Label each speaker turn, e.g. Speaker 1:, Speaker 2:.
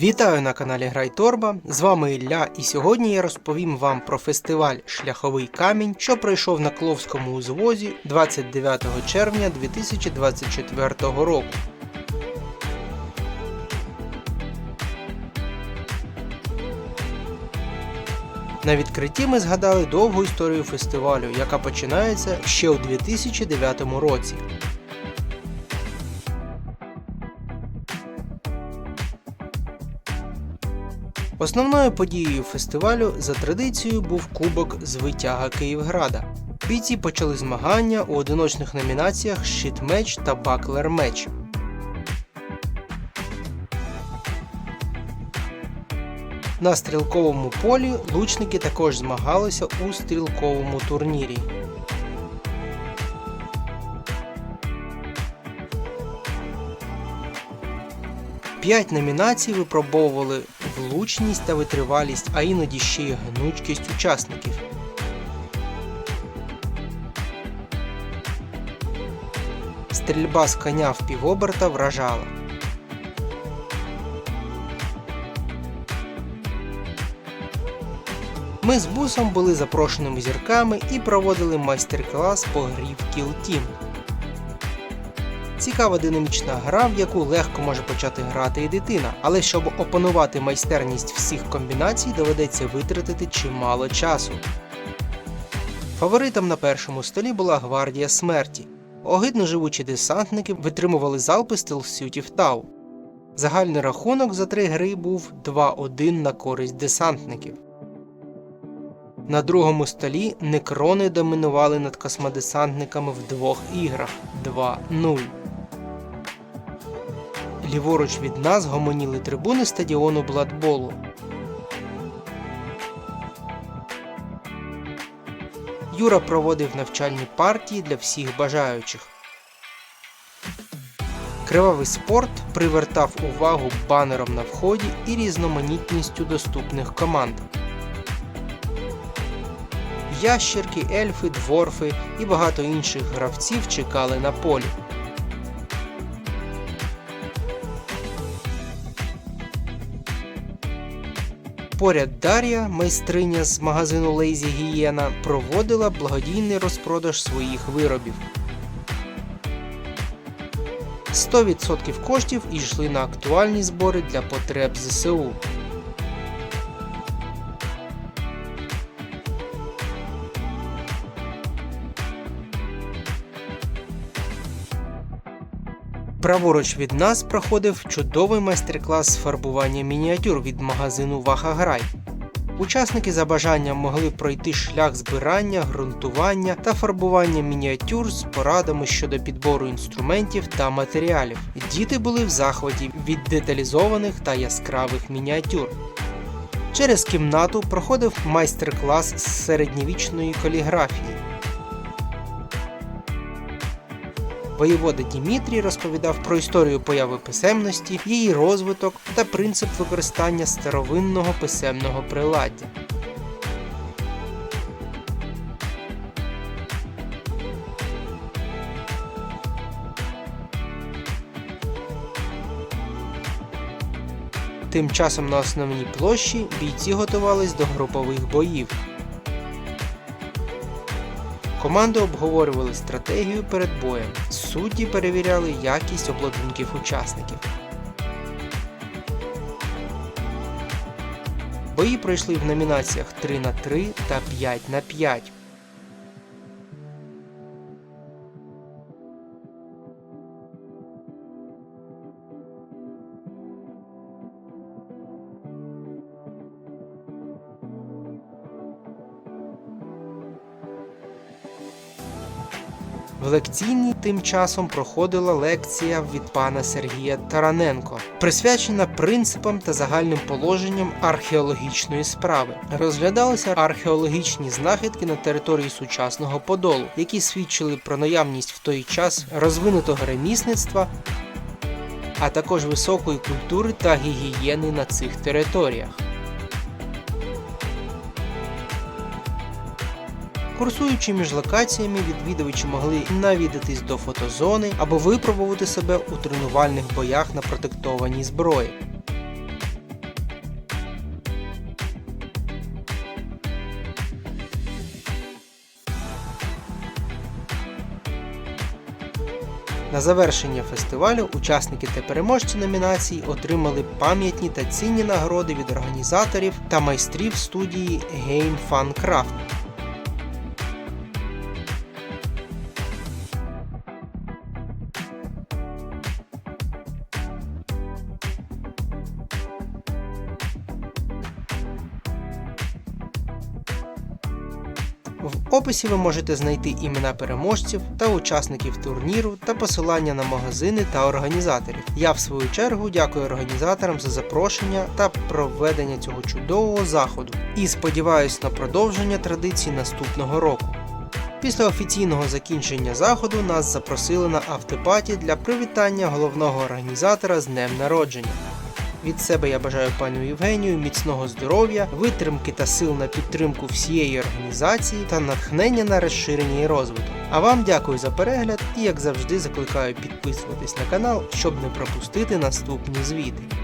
Speaker 1: Вітаю на каналі Грай Торба. З вами Ілля, і сьогодні я розповім вам про фестиваль Шляховий камінь, що пройшов на Кловському узвозі 29 червня 2024 року. На відкритті ми згадали довгу історію фестивалю, яка починається ще у 2009 році. Основною подією фестивалю за традицією був Кубок з витяга Київграда. Бійці почали змагання у одиночних номінаціях Щит-меч та Баклер-меч. На стрілковому полі лучники також змагалися у стрілковому турнірі. П'ять номінацій випробовували влучність та витривалість, а іноді ще й гнучкість учасників. Стрільба з коня в півоберта вражала. Ми з бусом були запрошеними зірками і проводили майстер-клас по грі в Kill Team. Цікава динамічна гра, в яку легко може почати грати і дитина, але щоб опанувати майстерність всіх комбінацій, доведеться витратити чимало часу. Фаворитом на першому столі була гвардія смерті. Огидно живучі десантники витримували залпи стелсютів Тау. Загальний рахунок за три гри був 2-1 на користь десантників. На другому столі некрони домінували над космодесантниками в двох іграх 2-0. Ліворуч від нас гомоніли трибуни стадіону Бладболу. Юра проводив навчальні партії для всіх бажаючих. Кривавий спорт привертав увагу банером на вході і різноманітністю доступних команд. Ящерки, ельфи, дворфи і багато інших гравців чекали на полі. Поряд Дар'я, майстриня з магазину Лейзі Гієна, проводила благодійний розпродаж своїх виробів. 100% коштів йшли на актуальні збори для потреб ЗСУ. Праворуч від нас проходив чудовий майстер-клас з фарбування мініатюр від магазину Вахаграй. Учасники за бажанням могли пройти шлях збирання, ґрунтування та фарбування мініатюр з порадами щодо підбору інструментів та матеріалів. Діти були в захваті від деталізованих та яскравих мініатюр. Через кімнату проходив майстер-клас з середньовічної каліграфії. Воєвода Дімітрій розповідав про історію появи писемності, її розвиток та принцип використання старовинного писемного приладдя. Тим часом на основній площі бійці готувались до групових боїв. Команди обговорювали стратегію перед боєм. Судді перевіряли якість обладунків учасників. Бої пройшли в номінаціях 3 на 3 та 5 на 5. В лекційній тим часом проходила лекція від пана Сергія Тараненко, присвячена принципам та загальним положенням археологічної справи. Розглядалися археологічні знахідки на території сучасного Подолу, які свідчили про наявність в той час розвинутого ремісництва, а також високої культури та гігієни на цих територіях. Курсуючи між локаціями, відвідувачі могли навідатись до фотозони або випробувати себе у тренувальних боях на протектованій зброї. На завершення фестивалю учасники та переможці номінації отримали пам'ятні та цінні нагороди від організаторів та майстрів студії Game Fun Craft. Описі ви можете знайти імена переможців та учасників турніру та посилання на магазини та організаторів. Я в свою чергу дякую організаторам за запрошення та проведення цього чудового заходу і сподіваюсь на продовження традицій наступного року. Після офіційного закінчення заходу нас запросили на автопаті для привітання головного організатора з днем народження. Від себе я бажаю пану Євгенію міцного здоров'я, витримки та сил на підтримку всієї організації та натхнення на розширення і розвиток. А вам дякую за перегляд і як завжди закликаю підписуватись на канал, щоб не пропустити наступні звіти.